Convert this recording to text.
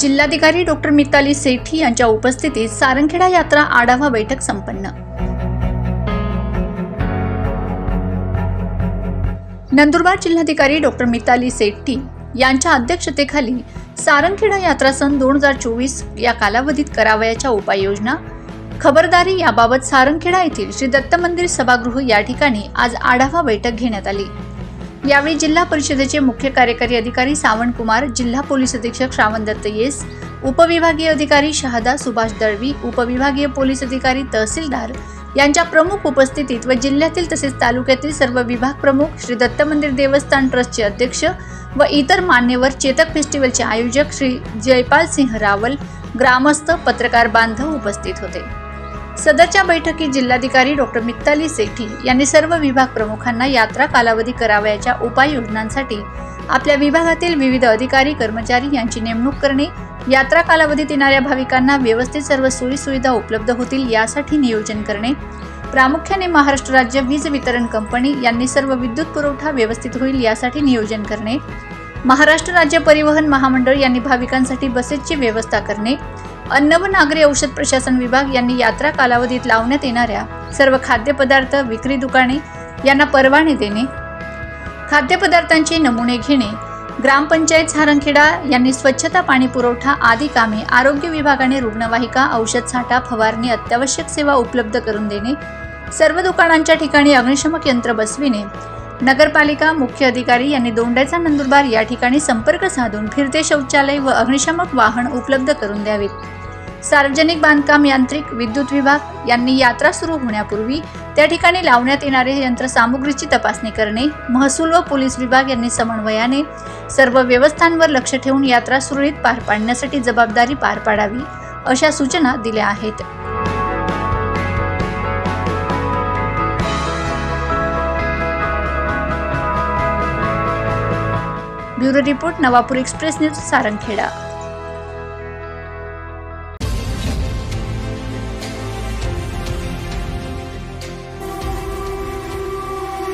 जिल्हाधिकारी डॉक्टर मिताली सेठी यांच्या उपस्थितीत सारंगखेडा यात्रा आढावा बैठक संपन्न. नंदुरबार जिल्हाधिकारी डॉक्टर मिताली सेट्टी यांच्या अध्यक्षतेखाली सारंगखेडा यात्रा सन दोन हजार चोवीस या कालावधीत करावयाच्या उपाययोजना खबरदारी याबाबत सारंगखेडा येथील श्री दत्त मंदिर सभागृह या ठिकाणी आज आढावा बैठक घेण्यात आली. यावेळी जिल्हा परिषदेचे मुख्य कार्यकारी अधिकारी सावंत कुमार जिल्हा पोलीस अधीक्षक श्रावण दत्त येस उपविभागीय अधिकारी शहादा सुभाष दळवी उपविभागीय पोलीस अधिकारी तहसीलदार यांच्या प्रमुख उपस्थितीत व जिल्ह्यातील तसेच तालुक्यातील सर्व विभाग प्रमुख श्री दत्त मंदिर देवस्थान ट्रस्टचे अध्यक्ष व इतर मान्यवर चेतक फेस्टिवलचे आयोजक श्री जयपाल सिंह रावल ग्रामस्थ पत्रकार बांधव उपस्थित होते. सदरच्या बैठकीत जिल्हाधिकारी डॉक्टर मित्ताली सेठी यांनी सर्व विभाग प्रमुखांना यात्रा कालावधी करावयाच्या उपाययोजनांसाठी आपल्या विभागातील विविध अधिकारी कर्मचारी यांची नेमणूक करणे यात्रा कालावधीत येणाऱ्या भाविकांना व्यवस्थित सर्व सोयीसुविधा उपलब्ध होतील यासाठी नियोजन करणे प्रामुख्याने महाराष्ट्र राज्य वीज वितरण कंपनी यांनी सर्व विद्युत पुरवठा व्यवस्थित होईल यासाठी नियोजन करणे महाराष्ट्र राज्य परिवहन महामंडळ यांनी भाविकांसाठी बसेसची व्यवस्था करणे अन्न व नागरी औषध प्रशासन विभाग यांनी यात्रा कालावधीत लावण्यात येणाऱ्या सर्व खाद्यपदार्थ विक्री दुकाने यांना परवाने देणे खाद्यपदार्थांचे नमुने घेणे ग्रामपंचायत सारंगखेडा यांनी स्वच्छता पाणी पुरवठा आदी कामे आरोग्य विभागाने रुग्णवाहिका औषध साठा फवारणी अत्यावश्यक सेवा उपलब्ध करून देणे सर्व दुकानांच्या ठिकाणी अग्निशमक यंत्र बसविणे नगरपालिका मुख्य अधिकारी यांनी दोंड्याचा नंदुरबार या ठिकाणी संपर्क साधून फिरते शौचालय व अग्निशामक वाहन उपलब्ध करून द्यावेत. सार्वजनिक बांधकाम यांत्रिक विद्युत विभाग यांनी यात्रा सुरू होण्यापूर्वी त्या ठिकाणी लावण्यात येणारे यंत्रसामुग्रीची तपासणी करणे महसूल व पोलीस विभाग यांनी समन्वयाने सर्व व्यवस्थांवर लक्ष ठेवून यात्रा सुरळीत पार पाडण्यासाठी जबाबदारी पार पाडावी अशा सूचना दिल्या आहेत. Bureau report Navapur express news Sarangkheda.